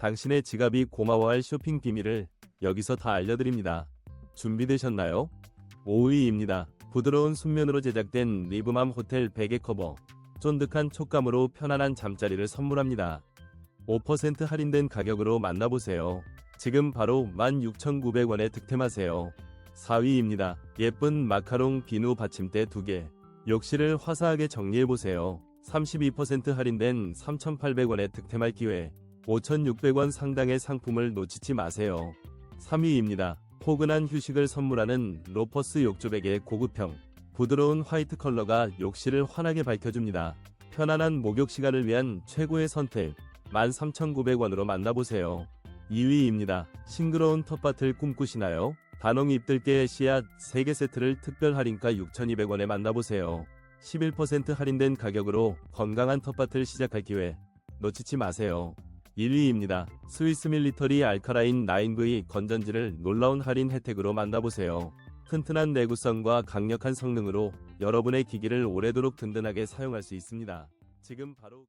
당신의 지갑이 고마워할 쇼핑 비밀을 여기서 다 알려드립니다. 준비되셨나요? 5위입니다. 부드러운 순면으로 제작된 리브맘 호텔 베개 커버. 쫀득한 촉감으로 편안한 잠자리를 선물합니다. 5% 할인된 가격으로 만나보세요. 지금 바로 16,900원에 득템하세요. 4위입니다. 예쁜 마카롱 비누 받침대 2개. 욕실을 화사하게 정리해보세요. 32% 할인된 3,800원에 득템할 기회. 5,600원 상당의 상품을 놓치지 마세요. 3위입니다. 포근한 휴식을 선물하는 로퍼스 욕조베개 고급형. 부드러운 화이트 컬러가 욕실을 환하게 밝혀줍니다. 편안한 목욕 시간을 위한 최고의 선택. 13,900원으로 만나보세요. 2위입니다. 싱그러운 텃밭을 꿈꾸시나요? 단홍 잎들깨 씨앗 3개 세트를 특별 할인가 6,200원에 만나보세요. 11% 할인된 가격으로 건강한 텃밭을 시작할 기회 놓치지 마세요. 1위입니다. 스위스 밀리터리 알카라인 9V 건전지를 놀라운 할인 혜택으로 만나보세요. 튼튼한 내구성과 강력한 성능으로 여러분의 기기를 오래도록 든든하게 사용할 수 있습니다. 지금 바로